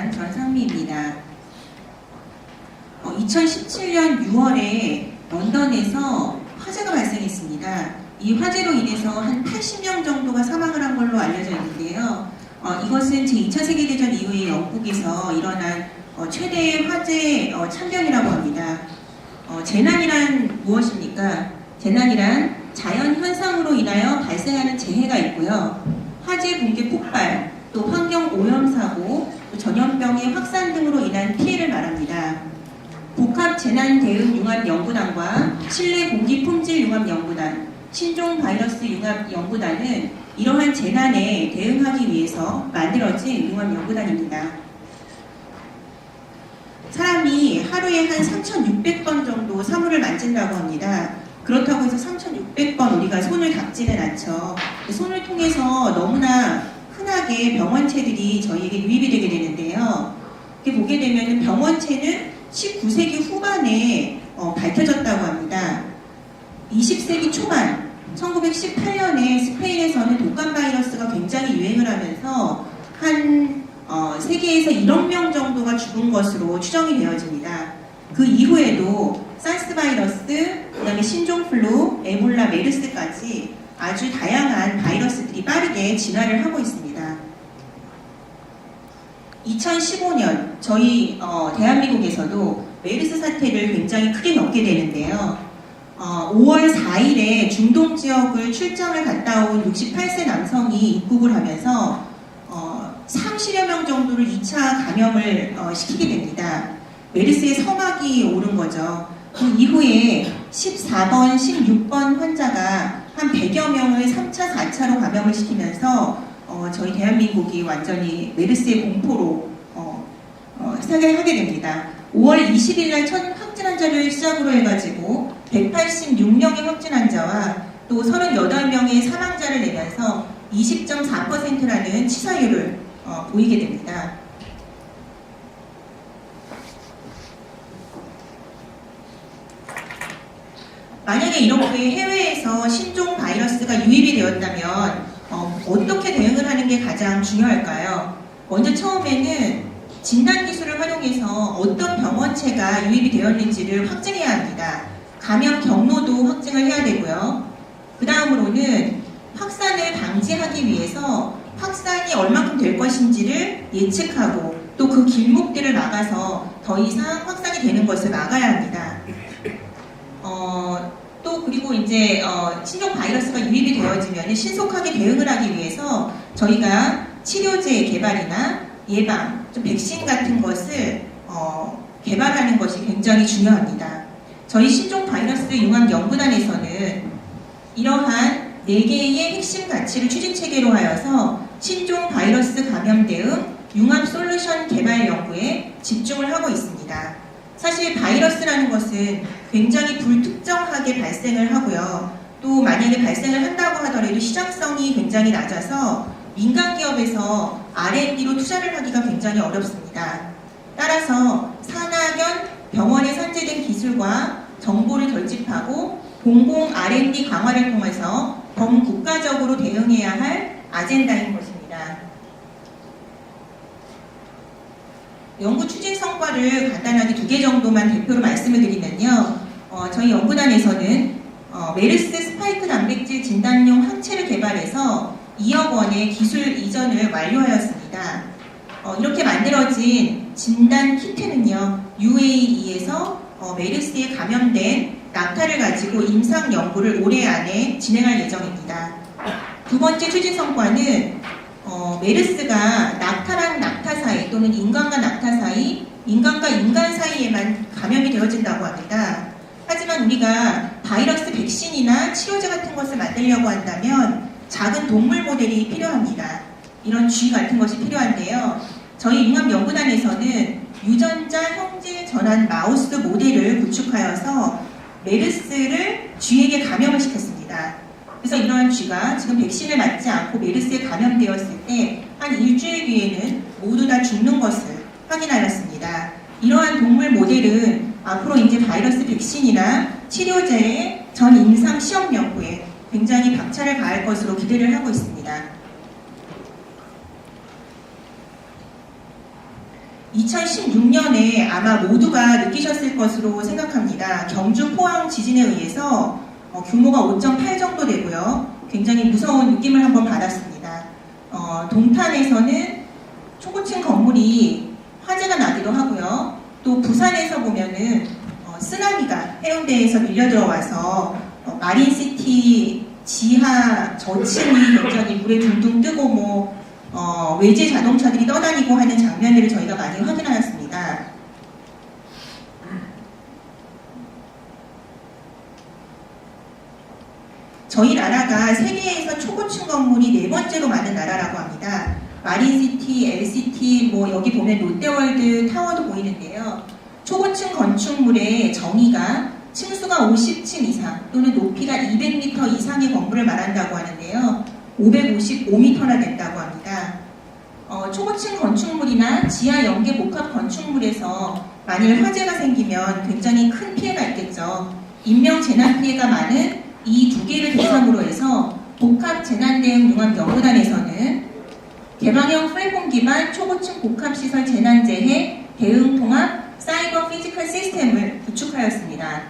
세비융합연구단 전상미입니다. 어, 2017년 6월에 런던에서 화재가 발생했습니다. 이 화재로 인해서 한 80명 정도가 사망을 한 걸로 알려져 있는데요. 어, 이것은 제2차 세계대전 이후에 영국에서 일어난 어, 최대의 화재 어, 참변이라고 합니다. 어, 재난이란 무엇입니까? 재난이란 자연 현상으로 인하여 발생하는 재해가 있고요. 화재 붕괴 폭발, 또 환경 오염 사고, 또 전염병의 확산 등으로 인한 피해를 말합니다. 복합 재난 대응 융합 연구단과 실내 공기 품질 융합 연구단, 신종 바이러스 융합 연구단은 이러한 재난에 대응하기 위해서 만들어진 융합 연구단입니다. 사람이 하루에 한 3,600번 정도 사물을 만진다고 합니다. 그렇다고 해서 3,600번 우리가 손을 닦지는 않죠. 손을 통해서 너무나 흔하게 병원체들이 저희에게 유입이 되게 되는데요. 이렇게 보게 되면 병원체는 19세기 후반에 어, 밝혀졌다고 합니다. 20세기 초반, 1918년에 스페인에서는 독감 바이러스가 굉장히 유행을 하면서 한 어, 세계에서 1억 명 정도가 죽은 것으로 추정이 되어집니다. 그 이후에도 사스 바이러스, 그 다음에 신종플루, 에볼라, 메르스까지 아주 다양한 바이러스들이 빠르게 진화를 하고 있습니다. 2015년 저희 어, 대한민국에서도 메르스 사태를 굉장히 크게 겪게 되는데요. 어, 5월 4일에 중동 지역을 출장을 갔다 온 68세 남성이 입국을 하면서 어, 30여 명 정도를 2차 감염을 어, 시키게 됩니다. 메르스의 서막이 오른 거죠. 그 이후에 14번, 16번 환자가 한 100여 명을 3차, 4차로 감염을 시키면서 어, 저희 대한민국이 완전히 메르스의 공포로 어, 어, 시작을 하게 됩니다. 5월 20일 날 첫 확진 환자를 시작으로 해가지고 186명의 확진 환자와 또 38명의 사망자를 내면서 20.4%라는 치사율을 어, 보이게 됩니다. 만약에 이렇게 해외에서 신종 바이러스가 유입이 되었다면 어, 어떻게 하는 게 가장 중요할까요? 먼저 처음에는 진단 기술을 활용해서 어떤 병원체가 유입이 되었는지를 확증해야 합니다. 감염 경로도 확증을 해야 되고요. 그 다음으로는 확산을 방지하기 위해서 확산이 얼마큼 될 것인지를 예측하고 또 그 길목들을 막아서 더 이상 확산이 되는 것을 막아야 합니다. 어, 또 그리고 이제 어, 신종 바이러스가 유입이 되어지면 신속하게 대응을 하기 위해서 저희가 치료제 개발이나 예방, 좀 백신 같은 것을 어, 개발하는 것이 굉장히 중요합니다. 저희 신종 바이러스 융합 연구단에서는 이러한 네 개의 핵심 가치를 추진 체계로 하여서 신종 바이러스 감염 대응 융합 솔루션 개발 연구에 집중을 하고 있습니다. 사실 바이러스라는 것은 굉장히 불특정하게 발생을 하고요. 또 만약에 발생을 한다고 하더라도 시장성이 굉장히 낮아서 민간 기업에서 R&D로 투자를 하기가 굉장히 어렵습니다. 따라서 산학연 병원에 산재된 기술과 정보를 결집하고 공공 R&D 강화를 통해서 범국가적으로 대응해야 할 아젠다인 것입니다. 연구 추진 성과를 간단하게 두 개 정도만 대표로 말씀을 드리면요. 어, 저희 연구단에서는 어, 메르스 스파이크 단백질 진단용 항체를 개발해서 2억 원의 기술 이전을 완료하였습니다. 어, 이렇게 만들어진 진단 키트는요, UAE에서 어, 메르스에 감염된 낙타를 가지고 임상 연구를 올해 안에 진행할 예정입니다. 두 번째 추진 성과는 어, 메르스가 낙타랑 낙타 사이 또는 인간과 낙타 사이, 인간과 인간 사이에만 감염이 되어진다고 합니다. 하지만 우리가 바이러스 백신이나 치료제 같은 것을 만들려고 한다면 작은 동물 모델이 필요합니다. 이런 쥐 같은 것이 필요한데요. 저희 융합연구단에서는 유전자 형질 전환 마우스 모델을 구축하여서 메르스를 쥐에게 감염을 시켰습니다. 그래서 이러한 쥐가 지금 백신을 맞지 않고 메르스에 감염되었을 때 한 일주일 뒤에는 모두 다 죽는 것을 확인하였습니다. 이러한 동물 모델은 앞으로 이제 바이러스 백신이나 치료제의 전 임상 시험 연구에 굉장히 박차를 가할 것으로 기대를 하고 있습니다. 2016년에 아마 모두가 느끼셨을 것으로 생각합니다. 경주 포항 지진에 의해서 어, 규모가 5.8 정도 되고요. 굉장히 무서운 느낌을 한번 받았습니다. 어, 동탄에서는 초고층 건물이 화재가 나기도 하고요. 또 부산에서 보면은 어, 쓰나미가 해운대에서 밀려 들어와서 어, 마린시 티 지하 저층이 굉장히 물에 둥둥 뜨고 뭐 어, 외제 자동차들이 떠다니고 하는 장면들을 저희가 많이 확인하였습니다. 저희 나라가 세계에서 초고층 건물이 네 번째로 많은 나라라고 합니다. 마린시티, LCT, 뭐 여기 보면 롯데월드 타워도 보이는데요. 초고층 건축물의 정의가 층수가 50층 이상 또는 높이가 200m 이상의 건물을 말한다고 하는데요. 555m나 된다고 합니다. 어, 초고층 건축물이나 지하 연계 복합 건축물에서 만일 화재가 생기면 굉장히 큰 피해가 있겠죠. 인명 재난 피해가 많은 이 두 개를 대상으로 해서 복합 재난 대응 융합 연구단에서는 개방형 플랫폼 기반 초고층 복합 시설 재난 재해 대응 통합 사이버 피지컬 시스템을 구축하였습니다.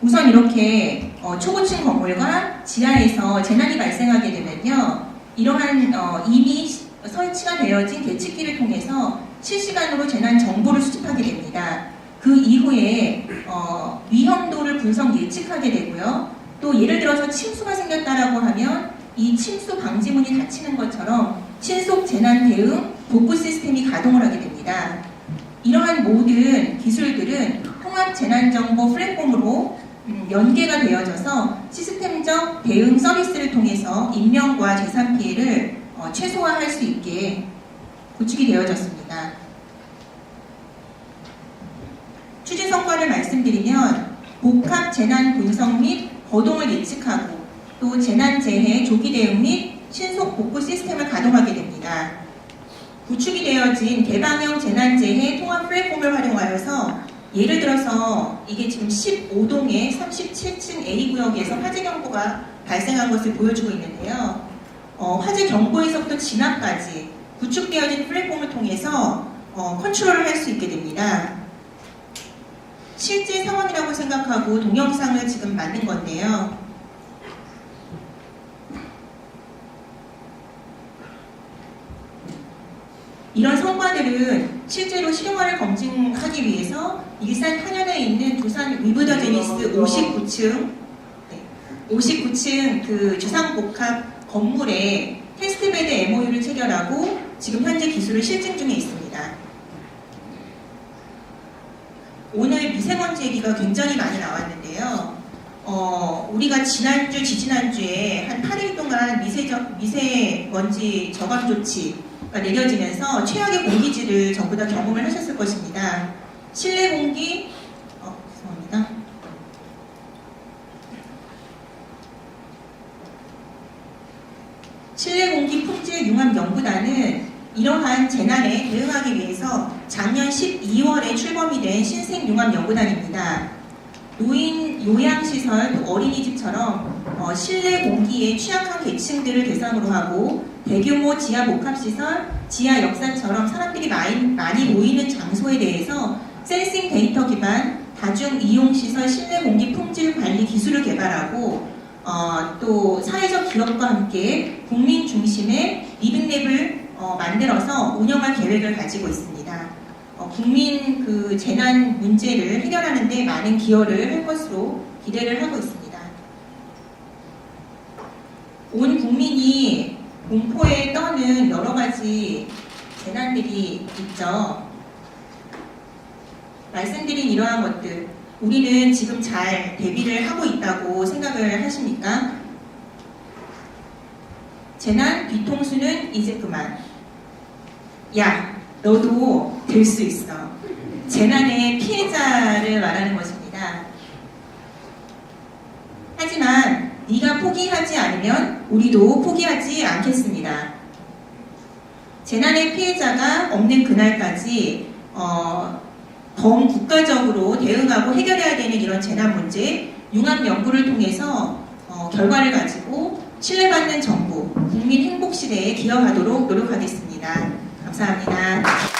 우선 이렇게 어, 초고층 건물과 지하에서 재난이 발생하게 되면요, 이러한 어, 이미 시- 설치가 되어진 계측기를 통해서 실시간으로 재난 정보를 수집하게 됩니다. 그 이후에 어, 위험도를 분석 예측하게 되고요. 또 예를 들어서 침수가 생겼다라고 하면 이 침수 방지문이 닫히는 것처럼 신속 재난 대응 복구 시스템이 가동을 하게 됩니다. 이러한 모든 기술들은 통합 재난 정보 플랫폼으로 음, 연계가 되어져서 시스템적 대응 서비스를 통해서 인명과 재산 피해를 어, 최소화할 수 있게 구축이 되어졌습니다. 추진 성과를 말씀드리면 복합 재난 분석 및 거동을 예측하고 또 재난 재해 조기 대응 및 신속 복구 시스템을 가동하게 됩니다. 구축이 되어진 개방형 재난 재해 통합 플랫폼을 활용하여서 예를 들어서 이게 지금 15동의 37층 A 구역에서 화재 경보가 발생한 것을 보여주고 있는데요. 어, 화재 경보에서부터 진압까지 구축되어진 플랫폼을 통해서 어, 컨트롤을 할 수 있게 됩니다. 실제 상황이라고 생각하고 동영상을 지금 만든 건데요. 이런 성과들은 실제로 실용화를 검증하기 위해서 일산 탄현에 있는 두산 위브더제니스 59층 59층 그 주상복합 건물에 테스트베드 MOU를 체결하고 지금 현재 기술을 실증 중에 있습니다. 오늘 미세먼지 얘기가 굉장히 많이 나왔는데요. 어, 우리가 지난주, 지지난주에 한 8일 동안 미세저, 미세먼지 저감 조치가 내려지면서 최악의 공기질을 전부 다 경험을 하셨을 것입니다. 실내 공기, 어, 죄송합니다. 실내 공기 품질 융합 연구단은 이러한 재난에 대응하기 위해서 작년 12월에 출범이 된 신생 융합 연구단입니다. 노인 요양시설, 또 어린이집처럼 어, 실내 공기에 취약한 계층들을 대상으로 하고 대규모 지하 복합시설, 지하 역사처럼 사람들이 많이, 많이 모이는 장소에 대해서 센싱 데이터 기반 다중 이용 시설 실내 공기 품질 관리 기술을 개발하고 어, 또 사회적 기업과 함께 국민 중심의 리빙랩을 어, 만들어서 운영할 계획을 가지고 있습니다. 어, 국민 그 재난 문제를 해결하는 데 많은 기여를 할 것으로 기대를 하고 있습니다. 온 국민이 공포에 떠는 여러 가지 재난들이 있죠. 말씀드린 이러한 것들, 우리는 지금 잘 대비를 하고 있다고 생각을 하십니까? 재난 뒤통수는 이제 그만. 야, 너도 될 수 있어. 재난의 피해자를 말하는 것입니다. 하지만 네가 포기하지 않으면 우리도 포기하지 않겠습니다. 재난의 피해자가 없는 그날까지 어, 더 국가적으로 대응하고 해결해야 되는 이런 재난 문제 융합 연구를 통해서 어, 결과를 가지고 신뢰받는 정부, 국민 행복 시대에 기여하도록 노력하겠습니다. 감사합니다.